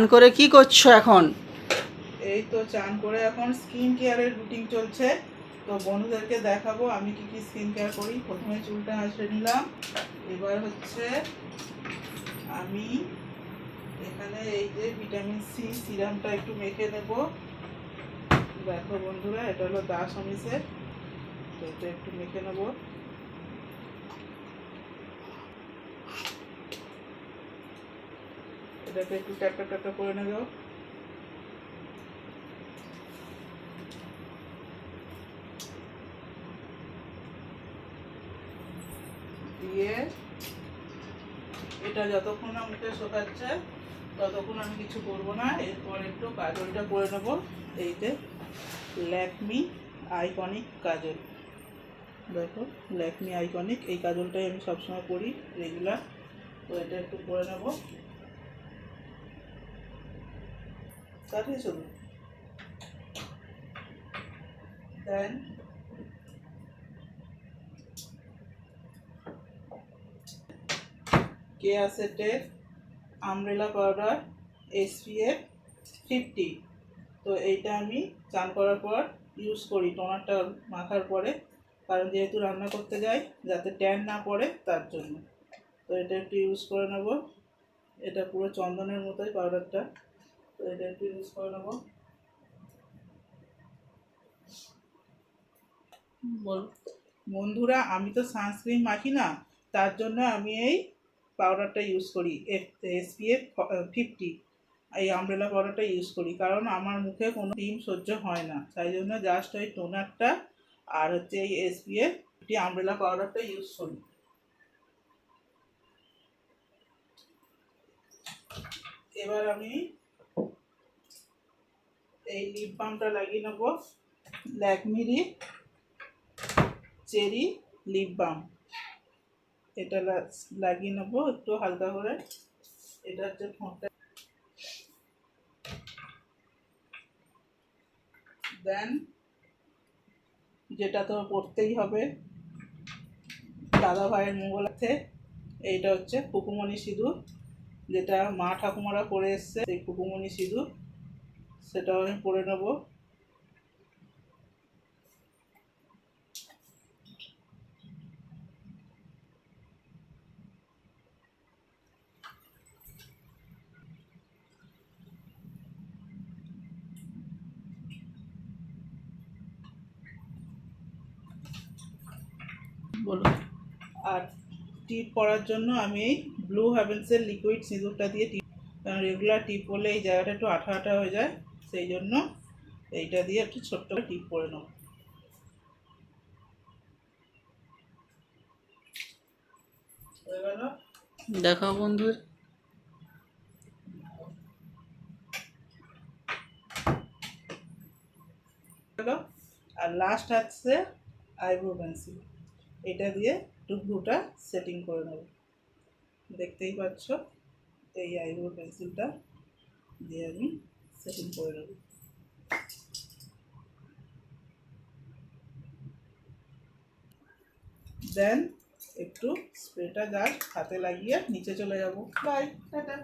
স্নান করে কি করছ এখন? এই তো চান করে এখন স্কিন কেয়ারের রুটিন চলছে। তো বন্ধুদেরকে দেখাবো আমি কি কি স্কিন কেয়ার করি। প্রথমে চুলটা আঁচড়ে নিলাম। এবার হচ্ছে আমি এখানে এই যে ভিটামিন সি সিরামটা একটু মেখে নেব। দেখো বন্ধুরা, এটা হলো দাস অমিসের তো এটা একটু মেখে নেব। এটাকে একটু ট্যাপটা ট্যাপটা করে নেব। দিয়ে এটা যতক্ষণ মুখে শোকাচ্ছে, ততক্ষণ আমি কিছু করব না। এরপর একটু কাজলটা করে নেব। এইতে ল্যাকমি আইকনিক কাজল। দেখো, ল্যাকমি আইকনিক, এই কাজলটাই আমি সবসময় করি রেগুলার তো এটা একটু করে নেব। কাটিয়ে শুধু দেন কেয়া সেটের আমব্রেলা পাউডার এসপিএফ ফিফটি তো এইটা আমি চান করার পর ইউজ করি টোনারটা মাখার পরে, কারণ যেহেতু রান্না করতে যাই, যাতে ট্যান না পড়ে তার জন্য। তো এটা একটু ইউজ করে নেব। এটা পুরো চন্দনের মতোই পাউডারটা তো এটা একটু ইউজ করে নেব বন্ধুরা, আমি তো সানস্ক্রিন মাখি না, তার জন্য আমি এই পাউডারটা ইউজ করি এসপিএফ ফিফটি এই আমব্রেলা পাউডারটা ইউজ করি, কারণ আমার মুখে কোনো ক্রিম সহ্য হয় না, তাই জন্য জাস্ট ওই টোনারটা আর হচ্ছে এই এসপিএফ ফিফটি আমব্রেলা পাউডারটা ইউজ করি। এবার আমি এই লিপ বামটা লাগিয়ে নেব। ল্যাকমিরি চেরি লিপ বাম এটা লাগিয়ে নেব একটু হালকা করে। এটা হচ্ছে ফোনটা। দেন যেটা তো পড়তেই হবে। দাদা ভাইয়ের মোগল আছে। এইটা হচ্ছে কুকুমণি সিঁদুর। যেটা মা ঠাকুমারা পরে এসছে, সেই কুকুমণি সিঁদুর। সেটাও আমি পরে নেব। বলো। আর টিপ করার জন্য আমি এই ব্লু হ্যাভেন্সের লিকুইড সিঁদুরটা দিয়ে টিপ রেগুলার টিপ করলে এই জায়গাটা একটু আঠা আঠা হয়ে যায়। সেই জন্য এইটা দিয়ে একটু ছোট্ট করে টিপ করে নেব। দেখাও বন্ধুর। আর লাস্ট হচ্ছে আইব্রো পেন্সিল এটা দিয়ে একটু ব্লুটা সেটিং করে নেব। দেখতেই পাচ্ছ এই আইব্রো পেন্সিলটা দিয়ে আমি সেটিং করে নেব দেন একটু স্প্রেটা গাছ হাতে লাগিয়ে নিচে চলে যাব। By tata